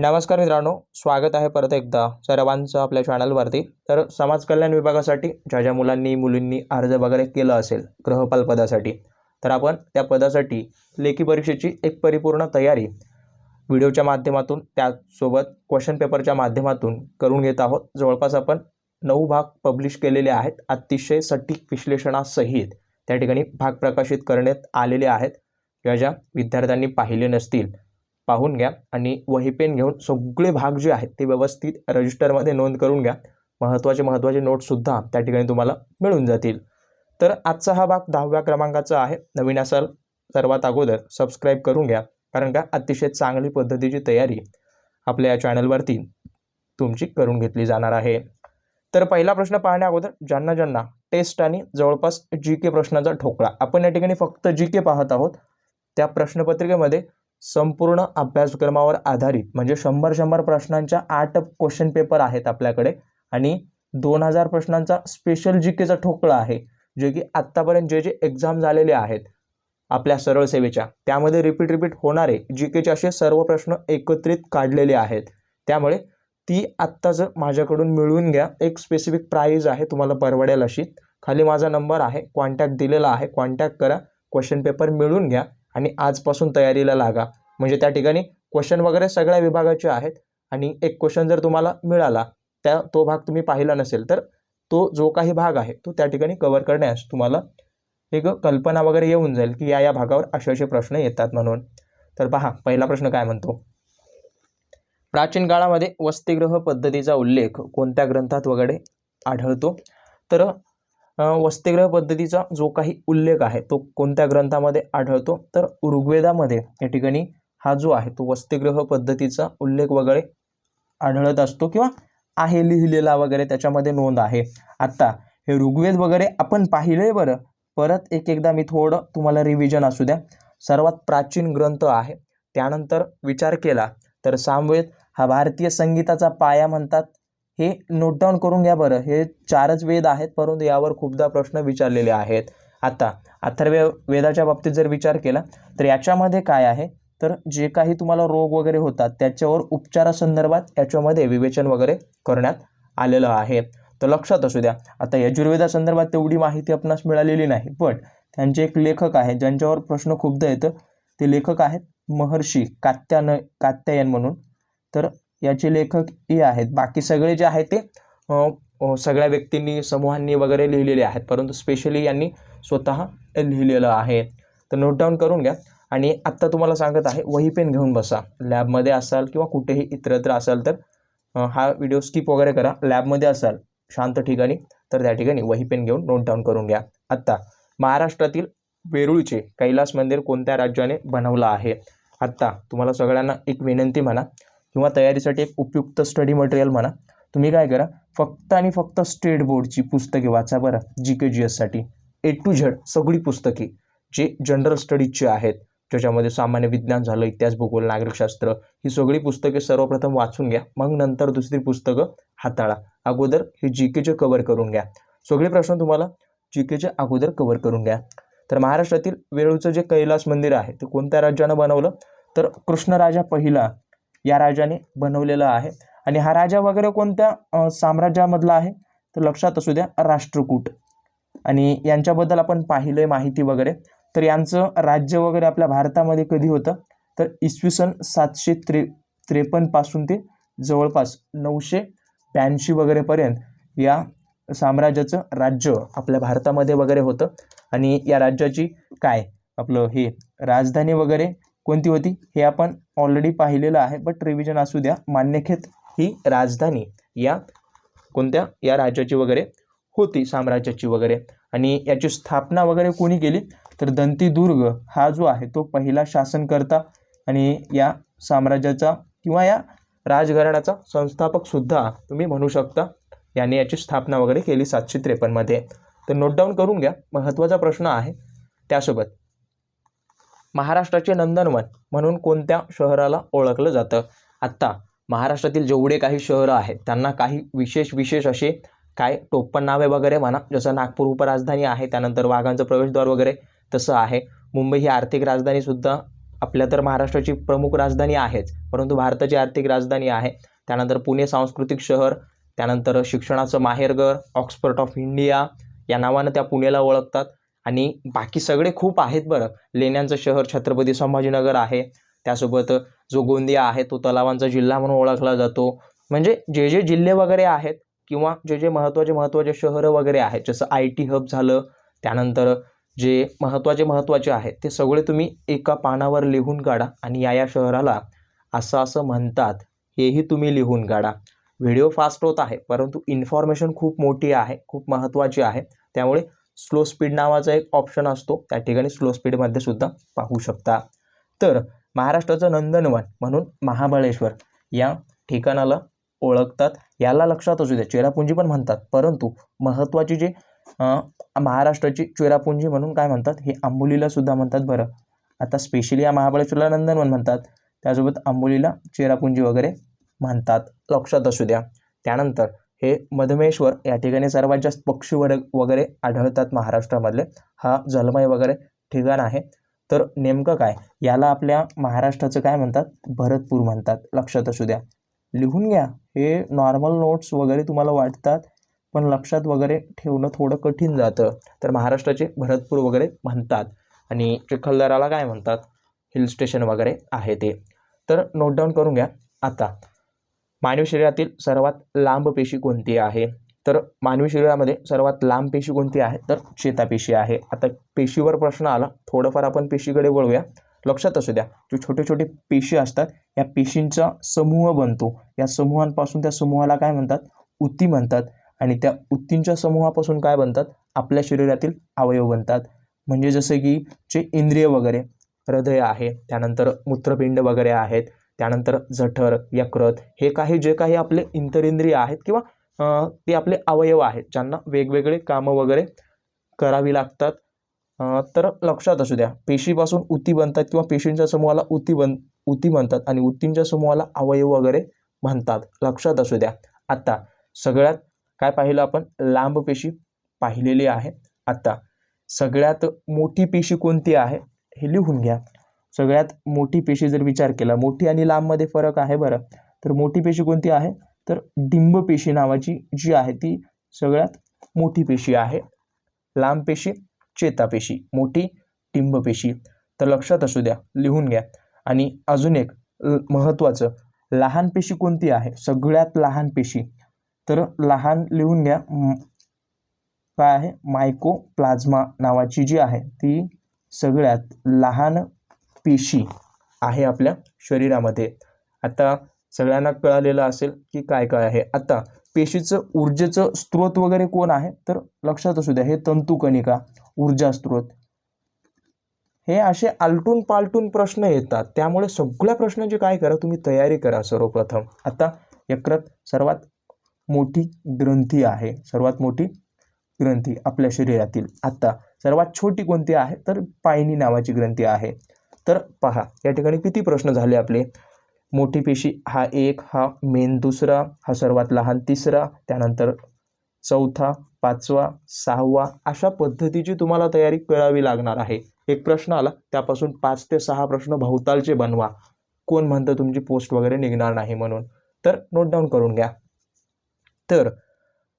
नमस्कार मित्रांनो स्वागत आहे परत एकदा सर्वांचं आपल्या चॅनलवरती तर समाज कल्याण विभागासाठी ज्या ज्या मुलांनी मुलींनी अर्ज वगैरे केला असेल गृहपाल पदासाठी तर आपण त्या पदासाठी लेखी परीक्षेची एक परिपूर्ण तयारी व्हिडिओच्या माध्यमातून त्यासोबत क्वेश्चन पेपरच्या माध्यमातून करून घेत आहोत. जवळपास आपण नऊ भाग पब्लिश केलेले आहेत. अतिशय सटीक विश्लेषणासहित त्या ठिकाणी भाग प्रकाशित करण्यात आलेले आहेत. ज्या ज्या विद्यार्थ्यांनी पाहिले नसतील पाहून घ्या आणि वही पेन घेऊन सगळे भाग जे आहेत ते व्यवस्थित रजिस्टरमध्ये नोंद करून घ्या. महत्त्वाचे महत्त्वाचे नोट्ससुद्धा त्या ठिकाणी तुम्हाला मिळून जातील. तर आजचा हा भाग दहाव्या क्रमांकाचा आहे. नवीन असाल सर्वात अगोदर सबस्क्राईब करून घ्या. कारण का? अतिशय चांगली पद्धतीची तयारी आपल्या या चॅनलवरती तुमची करून घेतली जाणार आहे. तर पहिला प्रश्न पाहण्या अगोदर ज्यांना ज्यांना टेस्ट आणि जवळपास जी के प्रश्नाचा ठोकळा. आपण या ठिकाणी फक्त जी के पाहत आहोत. त्या प्रश्नपत्रिकेमध्ये संपूर्ण अभ्यासक्रमावर आधारित म्हणजे शंभर शंभर प्रश्नांच्या आठ क्वेश्चन पेपर आहेत आपल्याकडे. आणि दोन हजार प्रश्नांचा स्पेशल जी केचा ठोकळा आहे जे की आत्तापर्यंत जे जे एक्झाम झालेले आहेत आपल्या सरळ सेवेच्या त्यामध्ये रिपीट रिपीट होणारे जी केचे असे सर्व प्रश्न एकत्रित काढलेले आहेत. त्यामुळे ती आत्ताच माझ्याकडून मिळवून घ्या. एक स्पेसिफिक प्राईज आहे तुम्हाला परवडेल अशी. खाली माझा नंबर आहे कॉन्टॅक्ट दिलेला आहे कॉन्टॅक्ट करा. क्वेश्चन पेपर मिळवून घ्या. आणि आजपासून तयारीला लागा. म्हणजे त्या ठिकाणी क्वेश्चन वगैरे सगळ्या विभागाचे आहेत. आणि एक क्वेश्चन जर तुम्हाला मिळाला त्या तो भाग तुम्ही पाहिला नसेल तर तो जो काही भाग आहे तो त्या ठिकाणी कवर करण्यास तुम्हाला एक कल्पना वगैरे येऊन जाईल की या या भागावर असे असे प्रश्न येतात म्हणून. तर पहा पहिला प्रश्न काय म्हणतो? प्राचीन काळामध्ये वसतिगृह पद्धतीचा उल्लेख कोणत्या ग्रंथात वगैरे आढळतो? तर वसतिगृह पद्धतीचा जो काही उल्लेख आहे तो कोणत्या ग्रंथामध्ये आढळतो? तर ऋग्वेदामध्ये या ठिकाणी हा जो आहे तो वसतिगृह पद्धतीचा उल्लेख वगैरे आढळत असतो किंवा आहे लिहिलेला वगैरे त्याच्यामध्ये नोंद आहे. आत्ता हे ऋग्वेद वगैरे आपण पाहिले बरं. परत एक एकदा मी थोडं तुम्हाला रिव्हिजन असू द्या. सर्वात प्राचीन ग्रंथ आहे. त्यानंतर विचार केला तर सामवेद हा भारतीय संगीताचा पाया म्हणतात. हे नोट डाऊन करून घ्या बरं. हे चारच वेद आहेत परंतु यावर खूपदा प्रश्न विचारलेले आहेत. आता अथर्व वेदाच्या बाबतीत जर विचार केला तर याच्यामध्ये काय आहे? तर जे काही तुम्हाला रोग वगैरे होतात त्याच्यावर उपचारासंदर्भात याच्यामध्ये विवेचन वगैरे करण्यात आलेलं आहे. तर लक्षात असू द्या. आता यजुर्वेदासंदर्भात तेवढी माहिती आपणास मिळालेली नाही पण त्यांचे एक लेखक आहेत ज्यांच्यावर प्रश्न खूपदा येतं. ते लेखक आहेत महर्षी कात्यान कात्यायन म्हणून. तर याचे लेखक हे आहेत. बाकी सगळे जे आहेत ते सगळ्या व्यक्तींनी समूहांनी वगैरे लिहिलेले आहेत. परंतु स्पेशली यांनी स्वतः लिहिलेलं आहे. तर नोट डाऊन करून घ्या. आणि आत्ता तुम्हाला सांगत आहे वही पेन घेऊन बसा. लॅबमध्ये असाल किंवा कुठेही इतरत्र असाल तर हा व्हिडिओ स्किप वगैरे करा. लॅबमध्ये असाल शांत ठिकाणी तर त्या ठिकाणी वही पेन घेऊन नोट डाऊन करून घ्या. आत्ता महाराष्ट्रातील वेरूळचे कैलास मंदिर कोणत्या राज्याने बनवलं आहे? आत्ता तुम्हाला सगळ्यांना एक विनंती म्हणा. किंवा तयारीसाठी एक उपयुक्त स्टडी मटेरियल म्हणा. तुम्ही काय करा फक्त आणि फक्त स्टेट बोर्डची पुस्तके वाचा बरं जी के जी एससाठी ए टू झेड सगळी पुस्तके जे जनरल स्टडीजचे आहेत ज्याच्यामध्ये सामान्य विज्ञान झालं इतिहास भूगोल नागरिकशास्त्र ही सगळी पुस्तके सर्वप्रथम वाचून घ्या. मग नंतर दुसरी पुस्तकं हाताळा. अगोदर हे जी केचे कवर करून घ्या. सगळे प्रश्न तुम्हाला जी केचे अगोदर कवर करून घ्या. तर महाराष्ट्रातील वेरूळचं जे कैलास मंदिर आहे ते कोणत्या राज्यानं बनवलं? तर कृष्णराजा पहिला या राजाने बनवलेलं आहे. आणि हा राजा वगैरे कोणत्या साम्राज्यामधला आहे? तर लक्षात असू द्या राष्ट्रकूट. आणि यांच्याबद्दल आपण पाहिलं माहिती वगैरे. तर यांचं राज्य वगैरे आपल्या भारतामध्ये कधी होतं? तर इसवी सन सातशे त्रे त्रेपन्नपासून ते जवळपास नऊशे ब्याऐंशी वगैरेपर्यंत या साम्राज्याचं राज्य आपल्या भारतामध्ये वगैरे होतं. आणि या राज्याची काय? आपलं हे राजधानी वगैरे कोणती होती? हे आपण ऑलरेडी पाहिलेलं आहे बट रिव्हिजन असू द्या. मान्यखेत ही राजधानी या कोणत्या? या राज्याची वगैरे होती साम्राज्याची वगैरे. आणि याची स्थापना वगैरे कोणी केली? तर दंतीदुर्ग हा जो आहे तो पहिला शासनकर्ता आणि या साम्राज्याचा किंवा या राजघराण्याचा संस्थापकसुद्धा तुम्ही म्हणू शकता. याने याची स्थापना वगैरे केली सातशे त्रेपन्नमध्ये. तर नोट डाऊन करून घ्या. महत्त्वाचा प्रश्न आहे त्यासोबत. महाराष्ट्राचे नंदनवन म्हणून कोणत्या शहराला ओळखलं जातं? आत्ता महाराष्ट्रातील जेवढे काही शहरं आहेत त्यांना काही विशेष विशेष असे काय टोपणनावे वगैरे म्हणा जसं नागपूर उपराजधानी आहे त्यानंतर वाघांचं प्रवेशद्वार वगैरे तसं आहे. मुंबई ही आर्थिक राजधानीसुद्धा आपल्या तर महाराष्ट्राची प्रमुख राजधानी आहेच परंतु भारताची आर्थिक राजधानी आहे. त्यानंतर पुणे सांस्कृतिक शहर त्यानंतर शिक्षणाचं माहेरघर ऑक्सफर्ड ऑफ इंडिया या नावानं त्या पुण्याला ओळखतात. आणि बाकी सगळे खूप आहेत बरं. लेण्यांचं शहर छत्रपती संभाजीनगर आहे. त्यासोबत जो गोंदिया आहे तो तलावांचा जिल्हा म्हणून ओळखला जातो. म्हणजे जे जे जिल्हे वगैरे आहेत किंवा जे जे महत्त्वाचे महत्त्वाचे शहरं वगैरे आहेत जसं आय टी हब झालं त्यानंतर जे महत्त्वाचे महत्त्वाचे आहेत ते सगळे तुम्ही एका पानावर लिहून काढा आणि या या शहराला असं असं म्हणतात हेही तुम्ही लिहून काढा. व्हिडिओ फास्ट होत आहे परंतु इन्फॉर्मेशन खूप मोठी आहे खूप महत्त्वाची आहे. त्यामुळे स्लो स्पीड नावाचा एक ऑप्शन असतो. त्या ठिकाणी स्लो स्पीडमध्ये सुद्धा पाहू शकता. तर महाराष्ट्राचं नंदनवन म्हणून महाबळेश्वर या ठिकाणाला ओळखतात. याला लक्षात असू द्या चेरापुंजी पण म्हणतात. परंतु महत्त्वाची जे महाराष्ट्राची चेरापुंजी म्हणून काय म्हणतात? हे आंबोलीला सुद्धा म्हणतात बरं. आता स्पेशली या महाबळेश्वरला नंदनवन म्हणतात. त्यासोबत आंबोलीला चेरापुंजी वगैरे म्हणतात. लक्षात असू द्या. त्यानंतर हे मधमेश्वर या ठिकाणी सर्वात जास्त पक्षी वड वगैरे आढळतात महाराष्ट्रामधले. हा जलमय वगैरे ठिकाण आहे. तर नेमकं काय? याला आपल्या महाराष्ट्राचं काय म्हणतात? भरतपूर म्हणतात. लक्षात असू द्या. लिहून घ्या. हे नॉर्मल नोट्स वगैरे तुम्हाला वाटतात पण लक्षात वगैरे ठेवणं थोडं कठीण जातं. तर महाराष्ट्राचे भरतपूर वगैरे म्हणतात. आणि चिखलदराला काय म्हणतात? हिल स्टेशन वगैरे आहे ते. तर नोट डाऊन करून घ्या. आता मानवी शरीरातील सर्वात लांब पेशी कोणती आहे? तर मानवी शरीरामध्ये सर्वात लांब पेशी कोणती आहे? तर चेतापेशी आहे. आता पेशीवर प्रश्न आला. थोडंफार आपण पेशीकडे वळूया. लक्षात असू द्या. जे छोटे छोटे पेशी असतात या पेशींचा समूह बनतो. या समूहांपासून त्या समूहाला काय म्हणतात? उती म्हणतात. आणि त्या उतींच्या समूहापासून काय बनतात? आपल्या शरीरातील अवयव बनतात. म्हणजे जसं की जे इंद्रिय वगैरे हृदय आहे त्यानंतर मूत्रपिंड वगैरे आहेत त्यानंतर जठर यकृत हे काही जे काही आपले इंतरिंद्रिय आहेत किंवा ते आपले अवयव आहेत ज्यांना वेगवेगळे कामं वगैरे करावी लागतात. तर लक्षात असू द्या पेशीपासून उती बनतात किंवा पेशींच्या समूहाला उती बन उती म्हणतात आणि उतींच्या समूहाला अवयव वगैरे म्हणतात. लक्षात असू द्या. आता सगळ्यात काय पाहिलं आपण? लांब पेशी पाहिलेली आहे. आता सगळ्यात मोठी पेशी कोणती आहे? हे लिहून घ्या. सगळ्यात मोठी पेशी जर विचार केला मोठी आणि लांबमध्ये फरक आहे बरं तर मोठी पेशी कोणती आहे? तर डिंब पेशी नावाची जी आहे ती सगळ्यात मोठी पेशी आहे. लांब पेशी चेतापेशी मोठी डिंब पेशी. तर लक्षात असू द्या लिहून घ्या. आणि अजून एक ल- महत्त्वाचं लहान पेशी कोणती आहे? सगळ्यात लहान पेशी. तर लहान लिहून घ्या काय आहे? मायको प्लाझ्मा नावाची जी आहे ती सगळ्यात लहान पेशी आहे आपल्या शरीरामध्ये. आता सगळ्यांना कळालेलं असेल की काय काय आहे. आता पेशीचं ऊर्जेचं स्रोत वगैरे कोण आहे? तर लक्षात असू द्या हे तंतुकणिका ऊर्जा स्रोत. हे असे आलटून पालटून प्रश्न येतात. त्यामुळे सगळ्या प्रश्नांची काय करा तुम्ही तयारी करा सर्वप्रथम. आता यकृत सर्वात मोठी ग्रंथी आहे. सर्वात मोठी ग्रंथी आपल्या शरीरातील. आता सर्वात छोटी कोणती आहे? तर पायनी नावाची ग्रंथी आहे. तर पहा या ठिकाणी किती प्रश्न झाले आपले. मोठी पेशी हा एक हा मेन दुसरा हा सर्वात लहान तिसरा त्यानंतर चौथा पाचवा सहावा अशा पद्धतीची तुम्हाला तयारी करावी लागणार आहे. एक प्रश्न आला त्यापासून पाच ते सहा प्रश्न भोवतालचे बनवा. कोण म्हणतं तुमची पोस्ट वगैरे निघणार नाही म्हणून? तर नोट डाऊन करून घ्या. तर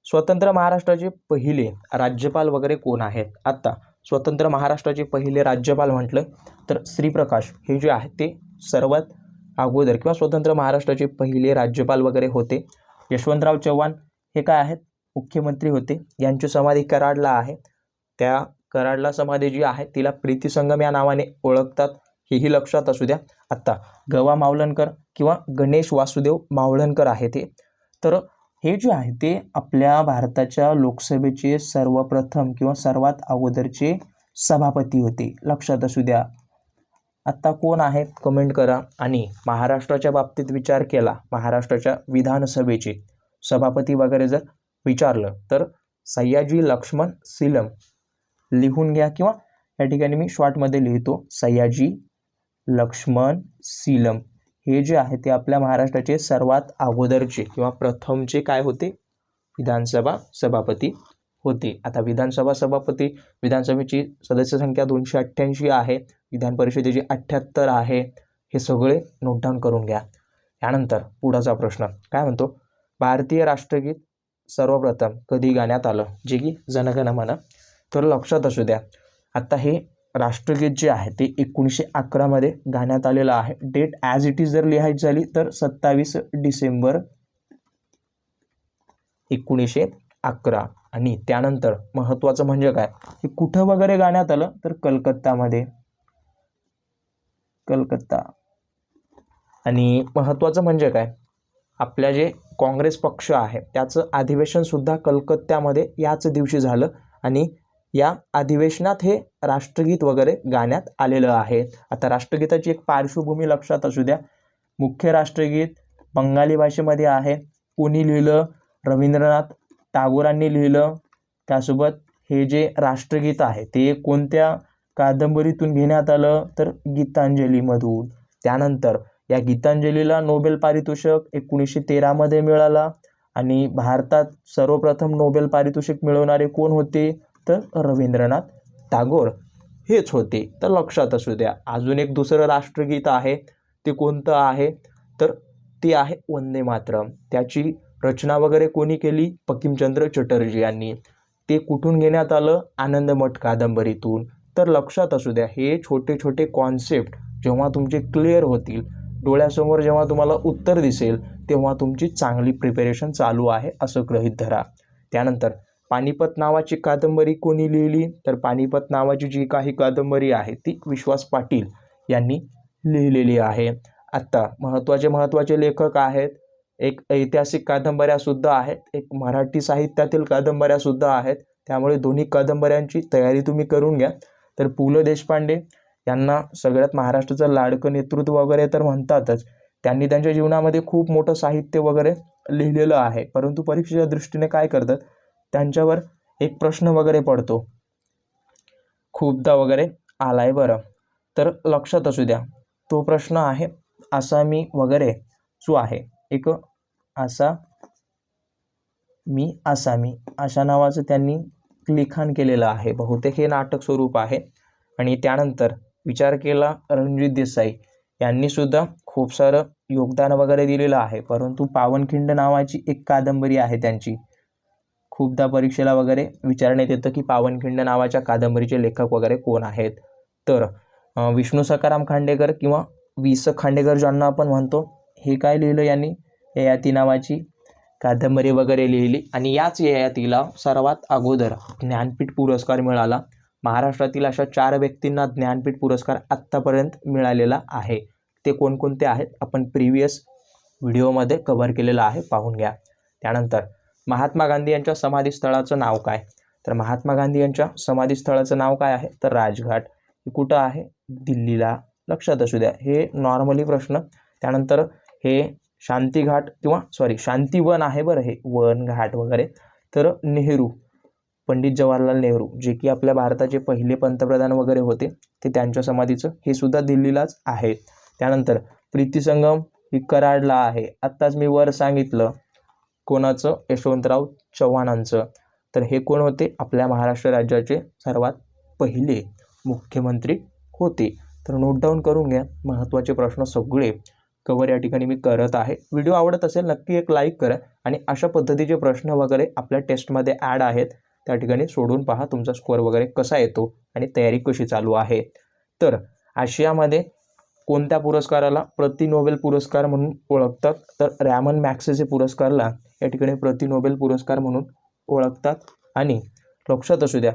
स्वतंत्र महाराष्ट्राचे पहिले राज्यपाल वगैरे कोण आहेत? आत्ता स्वतंत्र महाराष्ट्राचे पहिले राज्यपाल म्हटलं तर श्रीप्रकाश हे जे आहे ते सर्वात अगोदर किंवा स्वतंत्र महाराष्ट्राचे पहिले राज्यपाल वगैरे होते. यशवंतराव चव्हाण हे काय आहेत? मुख्यमंत्री होते. यांची समाधी कराडला आहे. त्या कराडला समाधी जी आहे तिला प्रीतीसंगम या नावाने ओळखतात. हेही लक्षात असू द्या. आत्ता गवा मावलणकर किंवा गणेश वासुदेव मावळणकर आहे ते तर हे जे आहे ते आपल्या भारताच्या लोकसभेचे सर्वप्रथम किंवा सर्वात अगोदरचे सभापती होते. लक्षात असू द्या. आत्ता कोण आहेत? कमेंट करा. आणि महाराष्ट्राच्या बाबतीत विचार केला. महाराष्ट्राच्या विधानसभेचे सभापती वगैरे जर विचारलं तर सय्याजी लक्ष्मण सिलम लिहून घ्या किंवा या ठिकाणी मी शॉर्टमध्ये लिहितो. सय्याजी लक्ष्मण सीलम. हे जे आहे ते आपल्या महाराष्ट्राचे सर्वात अगोदरचे किंवा प्रथमचे काय होते? विधानसभा सभापती होते. आता विधानसभा सभापती विधानसभेची सदस्य संख्या दोनशे अठ्ठ्याऐंशी आहे. विधान परिषदेची अठ्ठ्याहत्तर आहे. हे सगळे नोटडाऊन करून घ्या. यानंतर पुढचा प्रश्न. काय म्हणतो? भारतीय राष्ट्रगीत सर्वप्रथम कधी गाण्यात आलं? जे की जनगणमन तर लक्षात असू द्या. आत्ता हे राष्ट्रगीत जे आहे ते एकोणीसशे अकरामध्ये गाण्यात आलेलं आहे. डेट ॲज इट इज जर लिहायची झाली तर सत्तावीस डिसेंबर एकोणीसशे अकरा. आणि त्यानंतर महत्त्वाचं म्हणजे काय? हे कुठं वगैरे गाण्यात आलं तर कलकत्तामध्ये. कलकत्ता. आणि महत्त्वाचं म्हणजे काय? आपल्या जे काँग्रेस पक्ष आहे त्याचं अधिवेशनसुद्धा कलकत्त्यामध्ये याच दिवशी झालं. आणि या अधिवेशनात हे राष्ट्रगीत वगैरे गाण्यात आलेलं आहे. आता राष्ट्रगीताची एक पार्श्वभूमी लक्षात असू द्या. मुख्य राष्ट्रगीत बंगाली भाषेमध्ये आहे. कोणी लिहिलं? रवींद्रनाथ टागोरांनी लिहिलं. त्यासोबत हे जे राष्ट्रगीत आहे ते कोणत्या कादंबरीतून घेण्यात आलं? तर गीतांजलीमधून. त्यानंतर या गीतांजलीला नोबेल पारितोषिक एकोणीसशे तेरामध्ये मिळाला आणि भारतात सर्वप्रथम नोबेल पारितोषिक मिळवणारे कोण होते? तर रवींद्रनाथ टागोर हेच होते. तर लक्षात असू द्या अजून एक दुसरं राष्ट्रगीत आहे ते कोणतं आहे? तर ते आहे वंदे मातरम. त्याची रचना वगैरे कोणी केली? बंकिमचंद्र चटर्जी यांनी. ते कुठून घेण्यात आलं? आनंदमठ कादंबरीतून. तर लक्षात असू द्या हे छोटे छोटे कॉन्सेप्ट जेव्हा तुमचे क्लिअर होतील डोळ्यासमोर जेव्हा तुम्हाला उत्तर दिसेल तेव्हा तुमची चांगली प्रिपेरेशन चालू आहे असं गृहीत धरा. त्यानंतर पानिपत नावाची कादंबरी कोणी लिहिली? तर पानिपत नावाची जी काही कादंबरी आहे ती विश्वास पाटील यांनी लिहिलेली आहे. आत्ता महत्त्वाचे महत्त्वाचे लेखक आहेत. एक ऐतिहासिक कादंबऱ्यासुद्धा आहेत. एक मराठी साहित्यातील कादंबऱ्यासुद्धा आहेत. त्यामुळे दोन्ही कादंबऱ्यांची तयारी तुम्ही करून घ्या. तर पु ल देशपांडे यांना सगळ्यात महाराष्ट्राचं लाडकं नेतृत्व वगैरे तर म्हणतातच. त्यांनी त्यांच्या जीवनामध्ये खूप मोठं साहित्य वगैरे लिहिलेलं आहे. परंतु परीक्षेच्या दृष्टीने काय करतात? त्यांच्यावर एक प्रश्न वगैरे पडतो. खूपदा वगैरे आला आहे बरं. तर लक्षात असू द्या. तो प्रश्न आहे आसामी वगैरे जो आहे. एक असा मी आसामी अशा नावाचं त्यांनी लिखाण केलेलं आहे. बहुतेक हे नाटक स्वरूप आहे. आणि त्यानंतर विचार केला रणजित देसाई. यांनीसुद्धा खूप सारं योगदान वगैरे दिलेलं आहे. परंतु पावनखिंड नावाची एक कादंबरी आहे त्यांची. खूपदा परीक्षेला वगैरे विचारण्यात येतं की पावनखिंड नावाच्या कादंबरीचे लेखक वगैरे कोण आहेत? तर विष्णू सकाराम खांडेकर किंवा वि स खांडेकर ज्यांना आपण म्हणतो हे काय लिहिलं यांनी? ययाती नावाची कादंबरी वगैरे लिहिली आणि याच ययातीला सर्वात अगोदर ज्ञानपीठ पुरस्कार मिळाला. महाराष्ट्रातील अशा चार व्यक्तींना ज्ञानपीठ पुरस्कार आत्तापर्यंत मिळालेला आहे. ते कोणकोणते आहेत? आपण प्रिव्हियस व्हिडिओमध्ये कव्हर केलेलं आहे पाहून घ्या. त्यानंतर महात्मा गांधी यांच्या समाधीस्थळाचं नाव काय? तर महात्मा गांधी यांच्या समाधीस्थळाचं नाव काय आहे? तर राजघाट. हे कुठं आहे? दिल्लीला. लक्षात असू द्या. हे नॉर्मली प्रश्न. त्यानंतर हे शांतीघाट किंवा सॉरी शांतीवन आहे बरं हे. वन घाट वगैरे. तर नेहरू पंडित जवाहरलाल नेहरू जे की आपल्या भारताचे पहिले पंतप्रधान वगैरे होते ते त्यांच्या समाधीचं हे सुद्धा दिल्लीलाच आहे. त्यानंतर प्रीतीसंगम ही कराडला आहे. आत्ताच मी वर सांगितलं. कोणाचं? यशवंतराव चव्हाणांचं. तर हे कोण होते? आपल्या महाराष्ट्र राज्याचे सर्वात पहिले मुख्यमंत्री होते. तर नोट डाऊन करून घ्या. महत्त्वाचे प्रश्न सगळे कवर या ठिकाणी मी करत आहे. व्हिडिओ आवडत असेल नक्की एक लाईक करा आणि अशा पद्धतीचे प्रश्न वगैरे आपल्या टेस्टमध्ये ॲड आहेत त्या ठिकाणी सोडून पहा तुमचा स्कोअर वगैरे कसा येतो आणि तयारी कशी चालू आहे. तर आशियामध्ये कोणत्या पुरस्काराला? प्रति नोबेल पुरस्कार म्हणून ओळखतात. तर रॅमन मॅक्सेसे पुरस्कारला या ठिकाणी प्रति नोबेल पुरस्कार म्हणून ओळखतात. आणि लक्षात असू द्या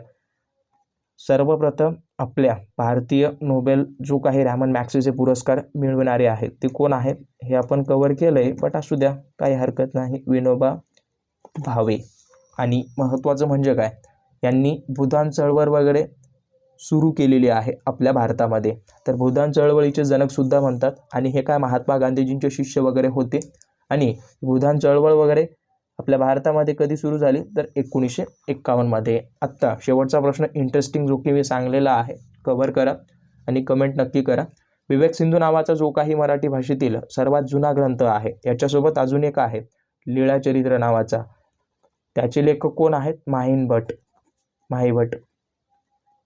सर्वप्रथम आपल्या भारतीय नोबेल जो काही रॅमन मॅक्सेसे पुरस्कार मिळवणारे आहेत ते कोण आहेत? हे आपण कवर केलं आहे बट असू द्या काही हरकत नाही. विनोबा भावे. आणि महत्त्वाचं म्हणजे काय? यांनी भूदान चळवळ वगैरे सुरू केलेली आहे आपल्या भारतामध्ये. तर भूदान चळवळीचे जनकसुद्धा म्हणतात आणि हे काय महात्मा गांधीजींचे शिष्य वगैरे होते? आणि भूदान चळवळ वगैरे आपल्या भारतामध्ये कधी सुरू झाली? तर एकोणीसशे एक्कावन्नमध्ये आत्ता शेवटचा प्रश्न इंटरेस्टिंग जो की मी सांगलेला आहे. कवर करा आणि कमेंट नक्की करा. विवेक सिंधू नावाचा जो काही मराठी भाषेतील सर्वात जुना ग्रंथ आहे याच्यासोबत अजून एक आहे लीळाचरित्र नावाचा. त्याचे लेखक कोण आहेत? माहीन भट माही भट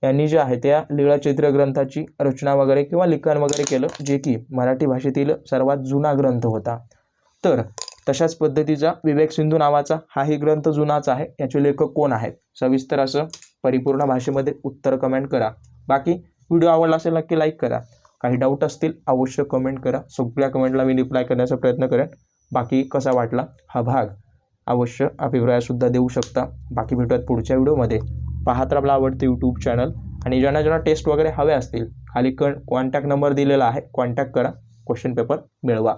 यांनी जे आहे त्या लीळाचित्र ग्रंथाची रचना वगैरे किंवा लिखाण वगैरे केलं जे की मराठी भाषेतील सर्वात जुना ग्रंथ होता. तर तशाच पद्धतीचा विवेक सिंधू नावाचा हाही ग्रंथ जुनाच आहे. याचे लेखक कोण आहेत? सविस्तर असं परिपूर्ण भाषेमध्ये उत्तर कमेंट करा. बाकी व्हिडिओ आवडला असेल नक्की लाईक करा. काही डाऊट असतील अवश्य कमेंट करा. सगळ्या कमेंटला मी रिप्लाय करण्याचा प्रयत्न करेन. बाकी कसा वाटला हा भाग अवश्य अभिप्रायसुद्धा देऊ शकता. बाकी भेटूयात पुढच्या व्हिडिओमध्ये पाहत आपला आवडते यूट्यूब चॅनल आणि ज्यांना ज्यांना टेस्ट वगैरे हवे असतील खाली कण कॉन्टॅक्ट नंबर दिलेला आहे कॉन्टॅक्ट करा. क्वेश्चन पेपर मिळवा.